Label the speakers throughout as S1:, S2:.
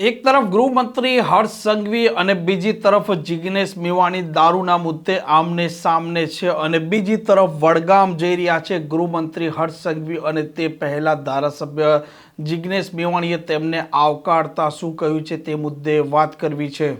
S1: એક તરફ ગૃહમંત્રી હર્ષ સંઘવી અને બીજી તરફ જિગ્નેશ મેવાણી દારૂના મુદ્દે આમને સામને છે અને બીજી તરફ વડગામ જઈ રહ્યા છે ગૃહમંત્રી હર્ષ સંઘવી અને તે પહેલા ધારાસભ્ય જિગ્નેશ મેવાણીએ તેમને આવકારતા શું કહ્યું છે તે મુદ્દે વાત કરવી છે.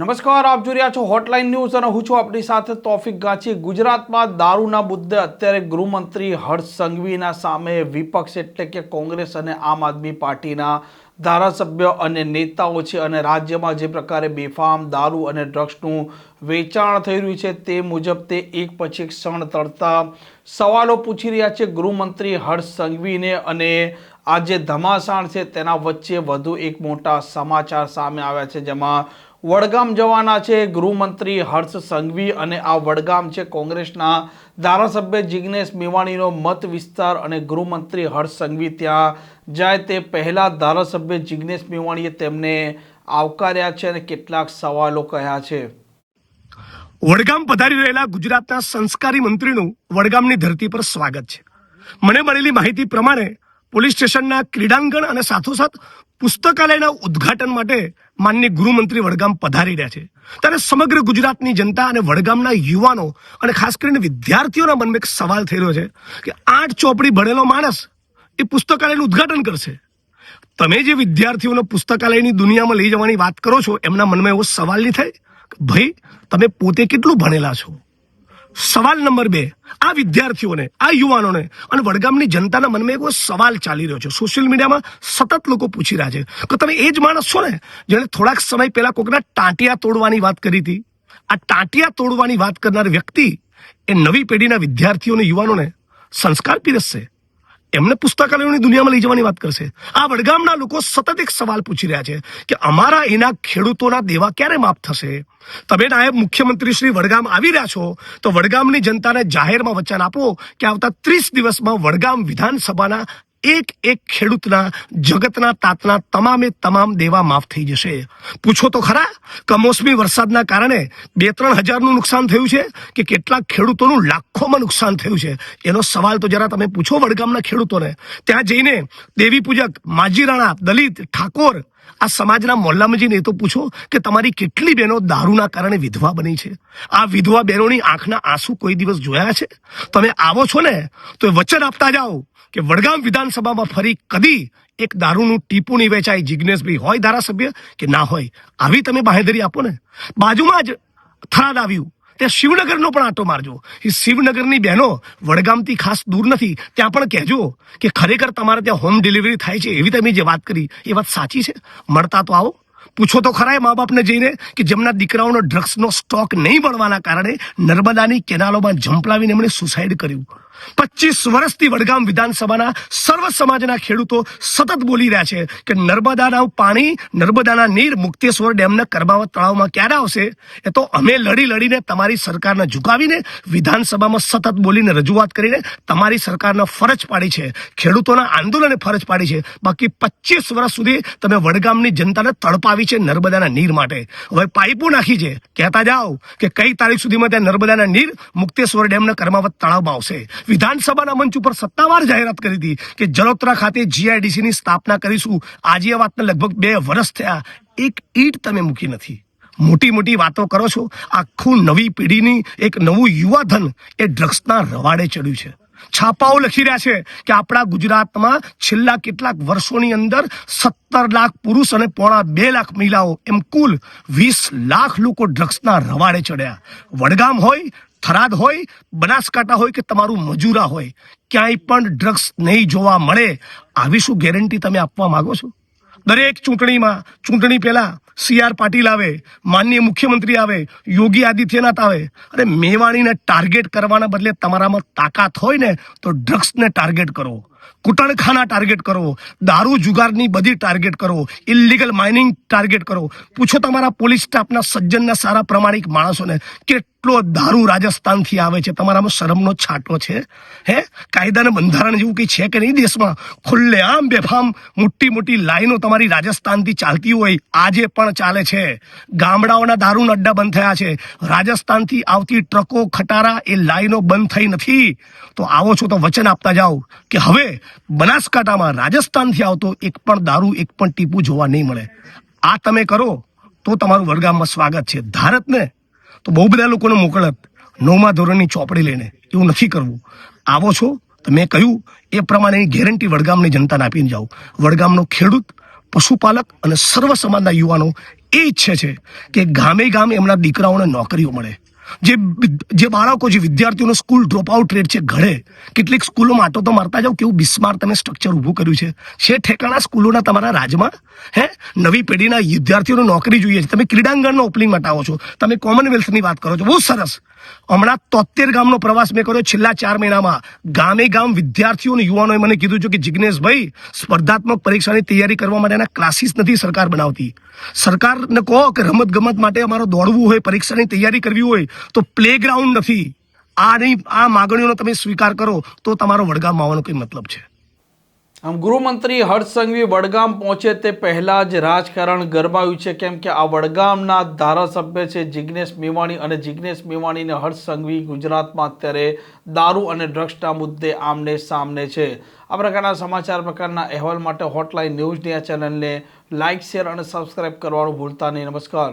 S1: નમસ્કાર, આપ જોઈ રહ્યા છો હોટલાઇન ન્યૂઝ અને હું છું આપણી સાથે તોફિક ગાંચી ગુજરાતમાં દારૂના મુદ્દે અત્યારે ગૃહમંત્રી હર્ષ સંઘવીના સામે વિપક્ષ એટલે કે કોંગ્રેસ અને આમ આદમી પાર્ટીના ધારાસભ્ય અને નેતાઓ છે અને રાજ્યમાં જે પ્રકારે બેફામ દારૂ અને ડ્રગ્સનું વેચાણ થઈ રહ્યું છે તે મુજબ તે એક પછી એક ક્ષણ તરતા સવાલો પૂછી રહ્યા છે ગૃહમંત્રી હર્ષ સંઘવીને અને આ જે ધમાસાણ છે તેના વચ્ચે વધુ એક મોટા સમાચાર સામે આવ્યા છે જેમાં વડગામ જવાના છે ગૃહમંત્રી હર્ષ સંઘવી અને આ વડગામ છે કોંગ્રેસના ધારાસભ્ય જિગ્નેશ મેવાણીનો મત વિસ્તાર અને ગૃહમંત્રી હર્ષ સંઘવી ત્યાં જાય તે પહેલાં ધારાસભ્ય જિગ્નેશ મેવાણીએ તેમને આવકાર્યા છે અને કેટલાક સવાલો કહ્યા છે.
S2: વડગામ પધારી રહેલા ગુજરાતના સંસ્કારી મંત્રીનું વડગામની ધરતી પર સ્વાગત છે. મને મળેલી માહિતી પ્રમાણે પોલીસ સ્ટેશનના ક્રીડાંગણ અને સાથોસાથ પુસ્તકાલયના ઉદ્ઘાટન માટે માનનીય ગૃહમંત્રી વડગામ પધારી રહ્યા છે. ત્યારે સમગ્ર ગુજરાતની જનતા અને વડગામના યુવાનો અને ખાસ કરીને વિદ્યાર્થીઓના મનમાં એક સવાલ થઈ રહ્યો છે કે આઠ ચોપડી ભણેલો માણસ એ પુસ્તકાલયનું ઉદ્ઘાટન કરશે. તમે જે વિદ્યાર્થીઓને પુસ્તકાલયની દુનિયામાં લઈ જવાની વાત કરો છો, એમના મનમાં એવો સવાલ નહીં થાય ભાઈ, તમે પોતે કેટલું ભણેલા છો? સવાલ નંબર બે. આ વિદ્યાર્થીઓને, આ યુવાનોને અને વડગામની જનતાના મનમાં એવો સવાલ ચાલી રહ્યો છે. સોશિયલ મીડિયામાં સતત લોકો પૂછી રહ્યા છે. કે તમે એ જ માણસ છો ને જેણે થોડાક સમય પહેલા કોકના ટાંટિયા તોડવાની વાત કરી હતી, આ ટાંટિયા તોડવાની વાત કરનાર વ્યક્તિ એ નવી પેઢીના વિદ્યાર્થીઓને યુવાનોને સંસ્કાર પીરસશે? એમને પુસ્તકાલયોની દુનિયામાં લઈ જવાની વાત કરશે. આ વડગામના લોકો સતત એક સવાલ પૂછી રહ્યા છે કે અમારા એના ખેડૂતોના દેવા ક્યારે માફ થશે? તમે નાયબ મુખ્યમંત્રી શ્રી વડગામ આવી રહ્યા છો, તો વડગામની જનતાને જાહેરમાં વચન આપો કે આવતા ત્રીસ દિવસમાં વડગામ વિધાનસભાના એક એક ખેડૂતના, જગતના, તાતના તમામે તમામ દેવા માફ થઈ જશે. પૂછો તો ખરા, કમોસમી વરસાદના કારણે બે ત્રણ હજારનું નુકસાન થયું છે કે કેટલાક ખેડૂતોનું લાખોમાં નુકસાન થયું છે? એનો સવાલ તો જરા તમે પૂછો વડગામના ખેડૂતોને. ત્યાં જઈને દેવી પૂજક, માજી રાણા, દલિત, ઠાકોર, આ સમાજના મોહલ્લામાં એ તો પૂછો કે તમારી કેટલી બહેનો દારૂના કારણે વિધવા બની છે? આ વિધવા બહેનોની આંખના આંસુ કોઈ દિવસ જોયા છે? તમે આવો છો ને, તો વચન આપતા જાઓ. કે વડગામ વિધાનસભામાં ફરી કદી એક દારૂનું ટીપું નહીં વેચાય જિજ્ઞેશભાઈ હોય ધારાસભ્ય કે ના હોય? આવી તમે બાહેધરી આપો ને. બાજુમાં જ થરાદ આવ્યું. ત્યાં શિવનગરનો પણ આંટો મારજો. એ શિવનગરની બહેનો વડગામથી ખાસ દૂર નથી. ત્યાં પણ કહેજો કે ખરેખર તમારે ત્યાં હોમ ડિલિવરી થાય છે એવી તમે જે વાત કરી, એ વાત સાચી છે. મળતા તો આવો. પૂછો તો ખરા મા બાપને જઈને કે જેમના દીકરાઓનો ડ્રગ્સનો સ્ટોક નહીં મળવાના કારણે નર્મદાની કેનાલોમાં ઝંપલાવીને એમણે સુસાઇડ કર્યું. પચીસ વર્ષથી વડગામ વિધાનસભાના સર્વ સમાજના ખેડૂતો સતત બોલી રહ્યા છે કે નર્મદાના પાણી, નર્મદાના નીર મુક્તેશ્વર ડેમના કરબાવત તળાવમાં ક્યારે આવશે? એ તો અમે લડી લડીને તમારી સરકારને ઝુકાવીને વિધાનસભામાં સતત બોલીને રજૂઆત કરીને તમારી સરકારને ફરજ પાડી છે. ખેડૂતોના આંદોલને ફરજ પાડી છે. બાકી પચીસ વર્ષ સુધી તમે વડગામની જનતાને તડપાવી છે નર્મદાના નીર માટે. હવે પાઇપો નાખી છે. કહેતા જાઓ કે કઈ તારીખ સુધીમાં ત્યાં નર્મદાના નીર મુક્તેશ્વર ડેમના કર્માવત તળાવમાં આવશે. વિધાનસભાના મંચ ઉપર સત્તાવાર જાહેરાત કરી હતી કે જલોત્રા ખાતે જીઆઈડીસીની સ્થાપના કરીશું. આજે આ વાતને લગભગ બે વર્ષ થયા. એક ઈટ તમે મૂકી નથી. મોટી મોટી વાતો કરો છો. આખું નવી પેઢીની એક નવું યુવાધન એ ડ્રગ્સના રવાડે ચડ્યું છે. છાપાઓ લખી રહ્યા છે કે આપણા ગુજરાતમાં છેલ્લા કેટલાક વર્ષોની અંદર સત્તર લાખ પુરુષ અને પોણા બે લાખ મહિલાઓ, એમ કુલ વીસ લાખ લોકો ડ્રગ્સના રવાડે ચડ્યા. વડગામ હોય, થરાદ હોય, બનાસકાંઠા હોય કે તમારું મજૂરા હોય, ક્યાંય પણ ડ્રગ્સ નહીં જોવા મળે, આવી શું ગેરંટી તમે આપવા માંગો છો? દરેક ચૂંટણીમાં, ચૂંટણી પહેલા સી આર પાટીલ આવે, માનનીય મુખ્યમંત્રી આવે, યોગી આદિત્યનાથ આવે. અને મેવાણીને ટાર્ગેટ કરવાના બદલે તમારામાં તાકાત હોય ને, તો ડ્રગ્સને ટાર્ગેટ કરો. કુટણખાના ટાર્ગેટ કરો. દારૂ જુગારની બધી ટાર્ગેટ કરો. ઇલીગલ માઇનિંગ ટાર્ગેટ કરો. પૂછો તમારા પોલીસ સ્ટાફના સજ્જનના સારા પ્રમાણિક માણસોને કેટલો દારૂ રાજસ્થાનથી આવે છે? તમારામાં શરમનો છાંટો છે, હે? કાયદાને બંધારણ જેવું કંઈ છે કે નહીં દેશમાં? ખુલ્લે આમ બેફામ મોટી મોટી લાઈનો તમારી રાજસ્થાનથી ચાલતી હોય, આજે પણ ચાલે છે. ગામડાઓના દારૂના અડ્ડા બંધ થયા છે. રાજસ્થાનથી આવતી ટ્રકો, ખટારા એ લાઈનો બંધ થઈ નથી. તો આવો છો તો વચન આપતા જાઓ કે હવે બનાસકાંઠામાં રાજસ્થાનથી આવતો એક પણ દારૂ, એક પણ ટીપું જોવા નહીં મળે. આ તમે કરો તો તમારું વડગામમાં સ્વાગત છે. ધારત ને તો બહુ બધા લોકોને મોકલત. નવમા ધોરણની ચોપડી લઈને. એવું નથી કરવું. આવો છો તો મેં કહ્યું, એ પ્રમાણેની ગેરંટી વડગામની જનતાને આપીને જાઓ. વડગામનો ખેડૂત, પશુપાલક અને સર્વ સમાજના યુવાનો એ ઈચ્છે છે કે ગામે ગામે એમના દીકરાઓને નોકરીઓ મળે. જે જે બાળકો, જે વિદ્યાર્થીઓનો સ્કૂલ ડ્રોપ આઉટ રેટ છે ઘડે કેટલીક સ્કૂલોમાં આટો તો મારતા જાઓ, કેવું બિસ્માર તમે સ્ટ્રક્ચર ઊભું કર્યું છે. છે ઠેકાણા સ્કૂલોના તમારા રાજમાં, હે? નવી પેઢીના વિદ્યાર્થીઓને નોકરી જોઈએ છે. તમે ક્રીડાંગણનો ઓપનિંગ માટે આવો છો. તમે કોમનવેલ્થની વાત કરો છો. બહુ સરસ. હમણાં તોતેર ગામનો પ્રવાસ મેં કર્યો છેલ્લા ચાર મહિનામાં. ગામે ગામ વિદ્યાર્થીઓ અને યુવાનોએ મને કીધું છે કે જિજ્ઞેશભાઈ સ્પર્ધાત્મક પરીક્ષાની તૈયારી કરવા માટેના ક્લાસીસ નથી સરકાર બનાવતી. સરકારને કહો કે રમત ગમત માટે અમારો દોડવું હોય, પરીક્ષાની તૈયારી કરવી હોય તો પ્લેગ્રાઉન્ડ નથી. આ નહીં, આ માગણીઓનો તમે સ્વીકાર કરો તો તમારો વડગામ આવવાનો કોઈ મતલબ છે.
S1: આમ ગૃહમંત્રી હર્ષ સંઘવી વડગામ પહોંચે તે પહેલાં જ રાજકારણ ગરમાયું છે. કેમ કે આ વડગામના ધારાસભ્ય છે જિગ્નેશ મેવાણી અને જિગ્નેશ મેવાણીને હર્ષસંઘવી હર્ષ સંઘવી ગુજરાતમાં અત્યારે દારૂ અને ડ્રગ્સના મુદ્દે આમને સામને છે. આ પ્રકારના સમાચાર પ્રકારના અહેવાલ માટે હોટલાઇન ન્યૂઝની આ ચેનલને લાઇક શેર અને સબસ્ક્રાઇબ કરવાનું ભૂલતા નહીં. નમસ્કાર.